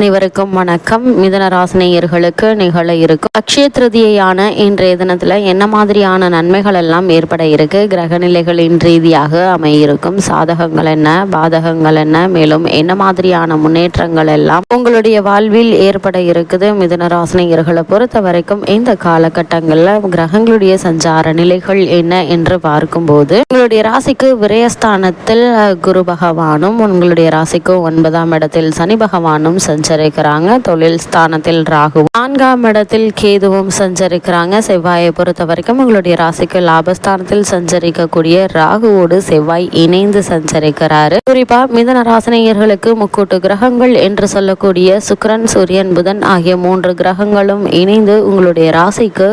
அனைவருக்கும் வணக்கம். மிதன ராசினியர்களுக்கு நிகழ இருக்கும். அக்ஷய திருதியான இன்றைய தினத்துல என்ன மாதிரியான நன்மைகள் எல்லாம் ஏற்பட இருக்கு? கிரக நிலைகளின் ரீதியாக அமையிருக்கும். சாதகங்கள் என்ன? பாதகங்கள் என்ன? மேலும் என்ன மாதிரியான முன்னேற்றங்கள் எல்லாம் உங்களுடைய வாழ்வில் ஏற்பட இருக்குது? மிதன ராசினியர்களை பொறுத்த வரைக்கும் இந்த காலகட்டங்களில் கிரகங்களுடைய சஞ்சார நிலைகள் என்ன என்று பார்க்கும்போது உங்களுடைய ராசிக்கு விரயஸ்தானத்தில் குரு பகவானும் உங்களுடைய ராசிக்கு ஒன்பதாம் இடத்தில் சனி பகவானும் சஞ்சரிக்கிறாங்க. தொழில் ஸ்தானத்தில் ராகு நான்காம் இடத்தில் கேதுவும் சஞ்சரிக்கிறாங்க. செவ்வாயை பொறுத்த வரைக்கும் உங்களுடைய ராசிக்கு லாபஸ்தானத்தில் சஞ்சரிக்கக்கூடிய ராகுவோடு செவ்வாய் இணைந்து சஞ்சரிக்கிறாரு. குறிப்பா மிதன ராசினியர்களுக்கு முக்கூட்டு கிரகங்கள் என்று சொல்லக்கூடிய சுக்கரன் சூரியன் புதன் ஆகிய மூன்று கிரகங்களும் இணைந்து உங்களுடைய ராசிக்கு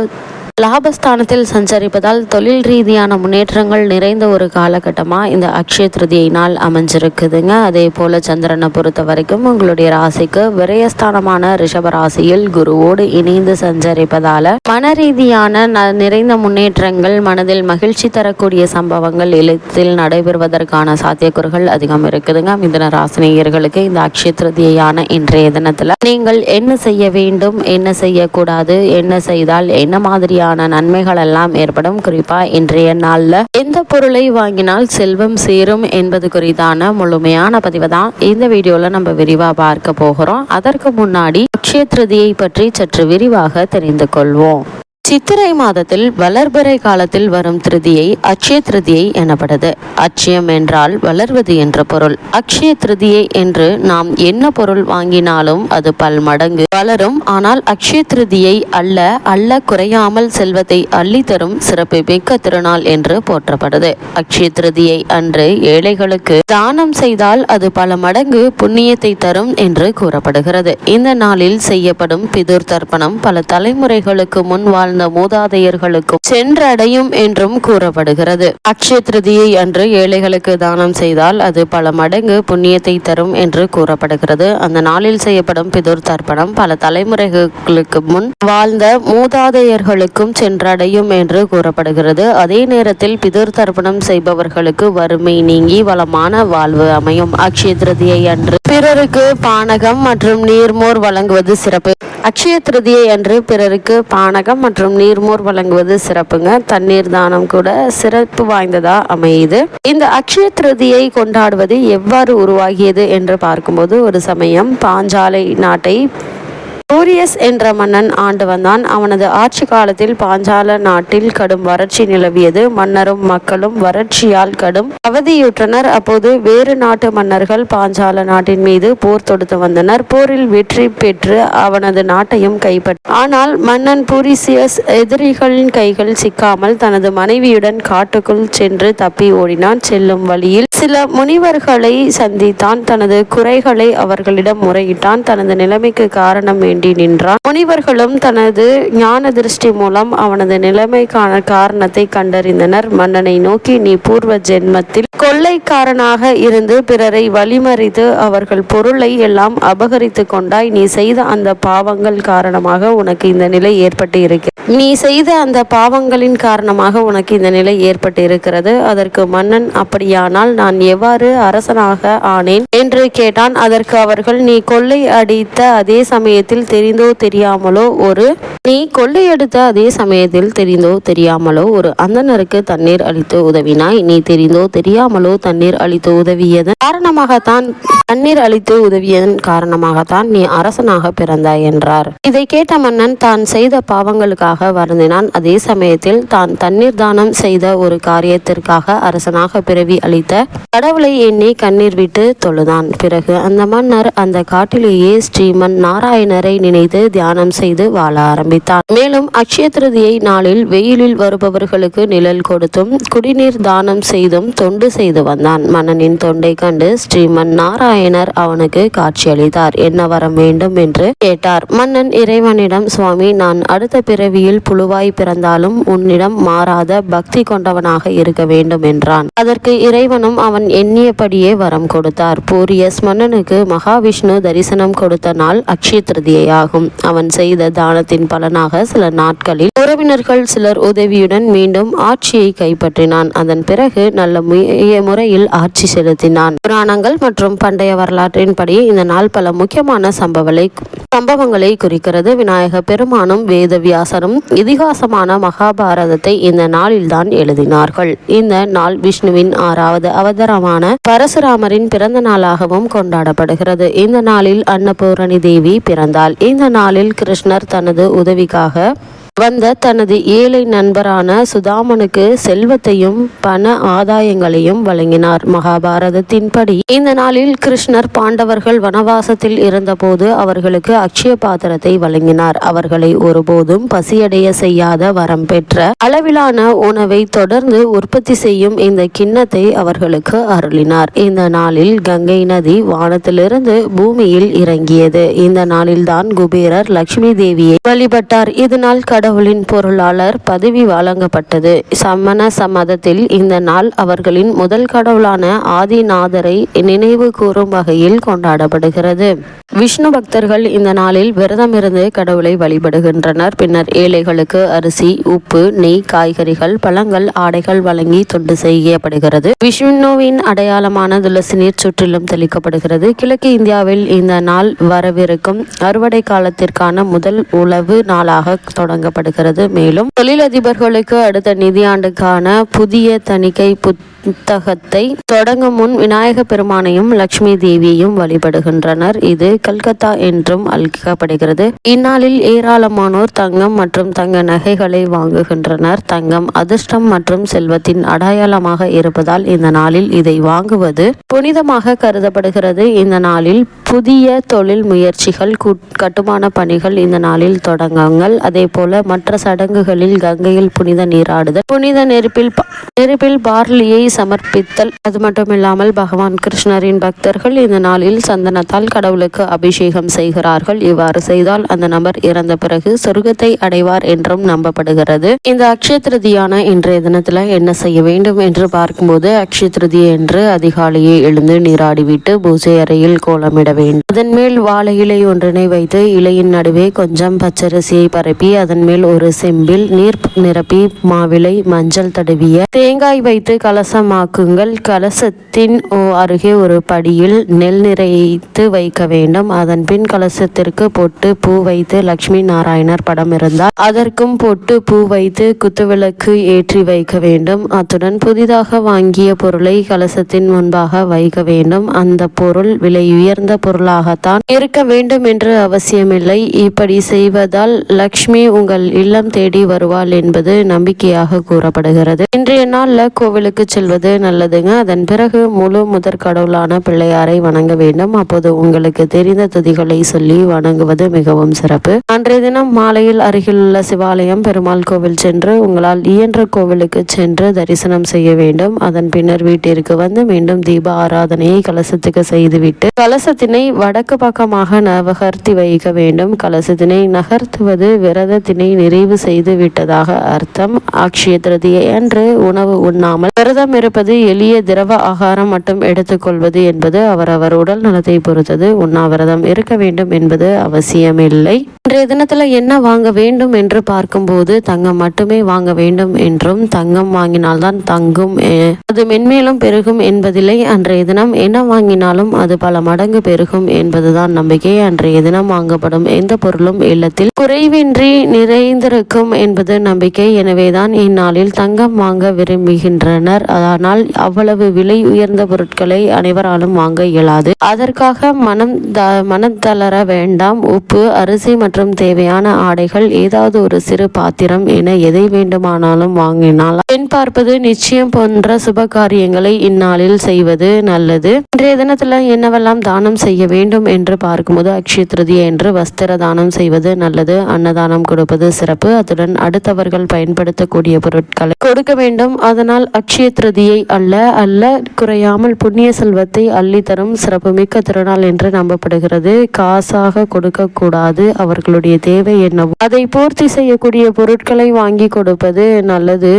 லாபஸ்தானத்தில் சஞ்சரிப்பதால் தொழில் ரீதியான முன்னேற்றங்கள் நிறைந்த ஒரு காலகட்டமாக இந்த அக்ஷய திருதியை நாள் அமைஞ்சிருக்குதுங்க. அதே போல் சந்திரனை பொறுத்த வரைக்கும் உங்களுடைய ராசிக்கு விரயஸ்தானமான ரிஷப ராசியில் குருவோடு இணைந்து சஞ்சரிப்பதால மன ரீதியான நிறைந்த முன்னேற்றங்கள் மனதில் மகிழ்ச்சி தரக்கூடிய சம்பவங்கள் எழுத்தில் நடைபெறுவதற்கான சாத்தியக்கூறுகள் அதிகம் இருக்குதுங்க. மிதன ராசினியர்களுக்கு இந்த அக்ஷய திருதியான இன்றைய தினத்தில் நீங்கள் என்ன செய்ய வேண்டும் என்ன செய்யக்கூடாது என்ன செய்தால் என்ன மாதிரியான நன்மைகள் எல்லாம் ஏற்படும். குறிப்பா இன்றைய நாள்ல எந்த பொருளை வாங்கினால் செல்வம் சேரும் என்பது குறித்தான முழுமையான பதிவு தான். இந்த வீடியோல நம்ம விரிவா பார்க்க போகிறோம். அதற்கு முன்னாடி அக்ஷய திருதியை பற்றி சற்று விரிவாக தெரிந்து கொள்வோம். சித்திரை மாதத்தில் வளர்பிறை காலத்தில் வரும் திருதியை அக்ஷய திருதியை எனப்படுது அட்சயம் என்றால் வளர்வது என்ற பொருள். அக்ஷய திருதியை என்று நாம் என்ன பொருள் வாங்கினாலும் அது பல்மடங்கு வளரும் ஆனால் அக்ஷய திருதியை அல்ல அல்ல குறையாமல் செல்வத்தை அள்ளித்தரும் சிறப்பு மிக்க திருநாள் என்று போற்றப்படுது. அக்ஷய திருதியை அன்று ஏழைகளுக்கு தானம் செய்தால் அது பல மடங்கு புண்ணியத்தை தரும் என்று கூறப்படுகிறது. இந்த நாளில் செய்யப்படும் பிதுர் தர்ப்பணம் பல தலைமுறைகளுக்கு முன் வாழ்ந்த மூதாதையர்களுக்கும் சென்றடையும் என்றும் கூறப்படுகிறது. அக்ஷய திருதியை அன்று ஏழைகளுக்கு தானம் செய்தால் அது பல மடங்கு புண்ணியத்தை தரும் என்று கூறப்படுகிறது. அந்த நாளில் செய்யப்படும் பிதுர் தர்ப்பணம் பல தலைமுறைகளுக்கு முன் வாழ்ந்த மூதாதையர்களுக்கும் சென்றடையும் என்று கூறப்படுகிறது. அதே நேரத்தில் பிதுர் தர்ப்பணம் செய்பவர்களுக்கு வறுமை நீங்கி வளமான வாழ்வு அமையும். அக்ஷய திருதியை அன்று பிறருக்கு பானகம் மற்றும் நீர்மோர் வழங்குவது சிறப்பு. அக்ஷய திருதியை அன்று பிறருக்கு பானகம் மற்றும் நீர்மோர் வழங்குவது சிறப்புங்க. தண்ணீர் தானம் கூட சிறப்பு வாய்ந்ததா அமையுது. இந்த அக்ஷய திருதியை கொண்டாடுவது எவ்வாறு உருவாகியது என்று பார்க்கும்போது ஒரு சமயம் பாஞ்சாலை நாட்டை சூரியஸ் என்ற மன்னன் ஆண்டு வந்தான். அவனது ஆட்சி காலத்தில் பாஞ்சால நாட்டில் கடும் வறட்சி நிலவியது. மன்னரும் மக்களும் வறட்சியால் கடும் அவதியுற்றனர். அப்போது வேறு நாட்டு மன்னர்கள் பாஞ்சால நாட்டின் மீது போர் தொடுத்து வந்தனர். போரில் வெற்றி பெற்று அவனது நாட்டையும் கைப்பற்ற ஆனால் மன்னன் பூரிசியஸ் எதிரிகளின் கைகள் சிக்காமல் தனது மனைவியுடன் காட்டுக்குள் சென்று தப்பி ஓடினான். செல்லும் வழியில் சில முனிவர்களை சந்தித்தான். தனது குறைகளை அவர்களிடம் முறையிட்டான். தனது நிலைமைக்கு காரணம் வேண்டி நின்றான். முனிவர்களும் தனது ஞான திருஷ்டி மூலம் அவனது நிலைமைக்கான காரணத்தை கண்டறிந்தனர். மன்னனை நோக்கி நீ பூர்வ ஜென்மத்தில் கொள்ளைக்காரனாக இருந்து பிறரை வழிமறித்து அவர்கள் பொருளை எல்லாம் அபகரித்து கொண்டாய். நீ செய்த அந்த பாவங்கள் காரணமாக உனக்கு இந்த நிலை ஏற்பட்டு இருக்கிறது நீ செய்த அந்த பாவங்களின் காரணமாக உனக்கு இந்த நிலை ஏற்பட்டு இருக்கிறது அதற்கு மன்னன் அப்படியானால் நான் எவ்வாறு அரசனாக ஆனேன்? என்று கேட்டான். அதற்கு அவர்கள் நீ கொள்ளை அடித்த அதே சமயத்தில் தெரிந்தோ தெரியாமலோ ஒரு நீ கொள்ளையடித்த அதே சமயத்தில் தெரிந்தோ தெரியாமலோ ஒரு அந்தனருக்கு தண்ணீர் அளித்து உதவினாய். நீ தெரிந்தோ தெரியாமலோ தண்ணீர் அளித்து உதவியதன் காரணமாகத்தான் தண்ணீர் அளித்து உதவியதன் காரணமாகத்தான் நீ அரசனாக பிறந்தாய் என்றார். இதை கேட்ட மன்னன் தான் செய்த பாவங்களுக்காக வருந்தினான். அதே சமயத்தில் தான் தண்ணீர் தானம் செய்த ஒரு காரியத்திற்காக அரசனாக பிறவி அளித்த கடவுளை எண்ணி கண்ணீர் விட்டு தொழுதான். பிறகு அந்த மன்னர் அந்த காட்டிலேயே ஸ்ரீமன் நாராயணரை நினைத்து தியானம் செய்து வாழ ஆரம்பித்தான் மேலும் அக்ஷய திருதியை நாளில் வெயிலில் வருபவர்களுக்கு நிழல் கொடுத்தும் குடிநீர் தானம் செய்தும் தொண்டு செய்து வந்தான். மன்னனின் தொண்டை கண்டு ஸ்ரீமன் நாராயணர் அவனுக்கு காட்சியளித்தார். என்ன வரம் வேண்டும்? என்று கேட்டார். மன்னன் இறைவனிடம் சுவாமி நான் அடுத்த பிறவியில் புழுவாய் பிறந்தாலும் உன்னிடம் மாறாத பக்தி கொண்டவனாக இருக்க வேண்டும் என்றான். அதற்கு இறைவனும் அவன் எண்ணியபடியே வரம் கொடுத்தார். பூரியஸ் மன்னனுக்கு மகாவிஷ்ணு தரிசனம் கொடுத்த நாள் அக்ஷய திருதியை ஆகும் அவன் செய்த தானத்தின் பலனாக சில நாட்களில் உறவினர்கள் சிலர் உதவியுடன் மீண்டும் ஆட்சியை கைப்பற்றினான். அதன் பிறகு நல்ல முறையில் ஆட்சி செலுத்தினான். புராணங்கள் மற்றும் பண்டைய வரலாற்றின்படி இந்த நாள் பல முக்கியமான சம்பவங்களை சம்பவங்களை குறிக்கிறது. விநாயக பெருமானும் வேதவியாசரும் இதிகாசமான மகாபாரதத்தை இந்த நாளில்தான் எழுதினார்கள். இந்த நாள் விஷ்ணுவின் ஆறாவது அவதாரமான பரசுராமரின் பிறந்த நாளாகவும் கொண்டாடப்படுகிறது. இந்த நாளில் அன்னபூரணி தேவி பிறந்தாள். இந்த நாளில் கிருஷ்ணர் தனது உதவிக்காக வந்த தனது ஏழை நண்பரான சுதாமனுக்கு செல்வத்தையும் பண ஆதாயங்களையும் வழங்கினார். மகாபாரதத்தின்படி இந்த நாளில் கிருஷ்ணர் பாண்டவர்கள் வனவாசத்தில் இருந்தபோது அவர்களுக்கு அக்ஷய பாத்திரத்தை வழங்கினார். அவர்களை ஒருபோதும் பசியடைய செய்யாத வரம் பெற்ற அளவிலான உணவை தொடர்ந்து உற்பத்தி செய்யும் இந்த கிண்ணத்தை அவர்களுக்கு அருளினார். இந்த நாளில் கங்கை நதி வானத்திலிருந்து பூமியில் இறங்கியது. இந்த நாளில்தான் குபேரர் லட்சுமி தேவியை வழிபட்டார். இதனால் கடவுளின் பொருளாளர் பதவி வழங்கப்பட்டது. சமண சமதத்தில் இந்த நாள் அவர்களின் முதல் கடவுளான ஆதிநாதரை நினைவு கூறும் வகையில் கொண்டாடப்படுகிறது. விஷ்ணு பக்தர்கள் இந்த நாளில் விரதமிருந்து கடவுளை வழிபடுகின்றனர். பின்னர் ஏழைகளுக்கு அரிசி உப்பு நெய் காய்கறிகள் பழங்கள் ஆடைகள் வழங்கி தொண்டு செய்யப்படுகிறது. விஷ்ணுவின் அடையாளமான துளசி நீர் சுற்றிலும் தெளிக்கப்படுகிறது. கிழக்கு இந்தியாவில் இந்த நாள் வரவிருக்கும் அறுவடை காலத்திற்கான முதல் உழவு நாளாக தொடங்கப்படுகிறது மேலும் தொழிலதிபர்களுக்கு அடுத்த நிதியாண்டுக்கான புதிய தணிக்கை புத்தகத்தை தொடங்கும் முன் விநாயக பெருமானையும் லட்சுமி தேவியையும் வழிபடுகின்றனர். இது கல்கத்தா என்றும் அழைக்கப்படுகிறது. இந்நாளில் ஏராளமானோர் தங்கம் மற்றும் தங்க நகைகளை வாங்குகின்றனர். தங்கம் அதிர்ஷ்டம் மற்றும் செல்வத்தின் அடையாளமாக இருப்பதால் இந்த நாளில் இதை வாங்குவது புனிதமாக கருதப்படுகிறது. இந்த நாளில் புதிய தொழில் முயற்சிகள் கட்டுமான பணிகள் இந்த நாளில் தொடங்குங்கள். அதே போல மற்ற சடங்குகளில் கங்கையில் புனித நீராடுதல் புனித நெருப்பில் ப- நெருப்பில் பார்லியை சமர்ப்பித்தல். அது மட்டுமில்லாமல் பகவான் கிருஷ்ணரின் பக்தர்கள் இந்த நாளில் சந்தனத்தால் கடவுளுக்கு அபிஷேகம் செய்கிறார்கள். இவ்வாறு செய்தால் அந்த நபர் இறந்த பிறகு சொர்க்கத்தை அடைவார் என்றும் நம்பப்படுகிறது. இந்த அக்ஷய திருதியான இன்றைய தினத்துல என்ன செய்ய வேண்டும் என்று பார்க்கும்போது அக்ஷய திருதி என்று அதிகாலையே எழுந்து நீராடிவிட்டு பூஜை அறையில் கோலமிட வேண்டும். அதன் மேல் வாழை இலை ஒன்றினை வைத்து இலையின் நடுவே கொஞ்சம் பச்சரிசியை பரப்பி அதன் மேல் ஒரு செம்பில் நீர் நிரப்பி மாவிலை மஞ்சள் தடவிய தேங்காய் வைத்து கலசம் கலசமாக்குங்கள் கலசத்தின் அருகே ஒரு படியில் நெல் நிறைத்து வைக்க வேண்டும். அதன் பின் கலசத்திற்கு பொட்டு பூ வைத்து லட்சுமி நாராயணர் படம் இருந்தால் அதற்கும் பொட்டு பூ வைத்து குத்துவிளக்கு ஏற்றி வைக்க வேண்டும். அத்துடன் புதிதாக வாங்கிய பொருளை கலசத்தின் முன்பாக வைக்க வேண்டும். அந்த பொருள் விலை உயர்ந்த பொருளாகத்தான் இருக்க வேண்டும் என்று அவசியமில்லை. இப்படி செய்வதால் லக்ஷ்மி உங்கள் இல்லம் தேடி வருவாள் என்பது நம்பிக்கையாக கூறப்படுகிறது. இன்றைய நாள்ல கோவிலுக்கு செல்வது நல்லதுங்க. அதன் பிறகு முழு முதற் கடவுளான பிள்ளையாரை வணங்க வேண்டும். அப்போது உங்களுக்கு தெரிந்த துதிகளை சொல்லி வணங்குவது மிகவும் சிறப்பு. அன்றைய தினம் மாலையில் அருகிலுள்ள சிவாலயம் பெருமாள் கோவில் சென்று உங்களால் இயன்ற கோவிலுக்கு சென்று தரிசனம் செய்ய வேண்டும். அதன் பின்னர் வீட்டிற்கு வந்து மீண்டும் தீப ஆராதனையை கலசத்துக்கு செய்துவிட்டு கலசத்தினை வடக்கு பக்கமாக நகர்த்தி வைக்க வேண்டும். கலசத்தினை நகர்த்துவது விரதத்தினை நிறைவு செய்து விட்டதாக அர்த்தம். அக்ஷய திருதியை அன்று உணவு உண்ணாமல் விரதம் இருப்பது எளிய திரவ ஆகாரம் மட்டும் எடுத்துக்கொள்வது என்பது அவரவர் உடல் நலத்தை பொறுத்தது. உண்ணாவிரதம் இருக்க வேண்டும் என்பது அவசியமில்லை. இன்றைய தினத்தில் என்ன வாங்க வேண்டும் என்று பார்க்கும்போது தங்கம் மட்டுமே வாங்க வேண்டும் என்றும் தங்கம் வாங்கினால்தான் தங்கும் அது மென்மேலும் பெருகும் என்பதில்லை. அன்றைய தினம் என்ன வாங்கினாலும் அது பல மடங்கு பெருகும் என்பதுதான் நம்பிக்கை. அன்றைய தினம் வாங்கப்படும் எந்த பொருளும் இல்லத்தில் குறைவின்றி நிறைந்திருக்கும் என்பது நம்பிக்கை. எனவேதான் இந்நாளில் தங்கம் வாங்க விரும்புகின்றனர். ஆனால் அவ்வளவு விலை உயர்ந்த பொருட்களை அனைவராலும் வாங்க இயலாது. அதற்காக மனம் த மனம் தளர வேண்டாம். உப்பு அரிசி மற்றும் தேவையான ஆடைகள் ஏதாவது ஒரு சிறு பாத்திரம் என எதை வேண்டுமானாலும் வாங்கினால். பெண் பார்ப்பது நிச்சயம் போன்ற சுப காரியங்களை இந்நாளில் செய்வது நல்லது. இன்றைய தினத்துல என்னவெல்லாம் தானம் செய்ய வேண்டும் என்று பார்க்கும்போது அக்ஷய திருதியை என்று வஸ்திர தானம் செய்வது நல்லது. அன்னதானம் கொடுப்பது சிறப்பு. அத்துடன் அடுத்தவர்கள் பயன்படுத்தக்கூடிய பொருட்களை கொடுக்க வேண்டும். அதனால் அக்ஷய திருதியை அல்ல அல்ல குறையாமல் புண்ணிய செல்வத்தை அள்ளி தரும் சிறப்புமிக்க திருநாள் என்று நம்பப்படுகிறது. காசாக கொடுக்கக்கூடாது அவர்களுடைய தேவை என்னவோ. அதை பூர்த்தி செய்யக்கூடிய பொருட்களை வாங்கி கொடுப்பது நல்லது.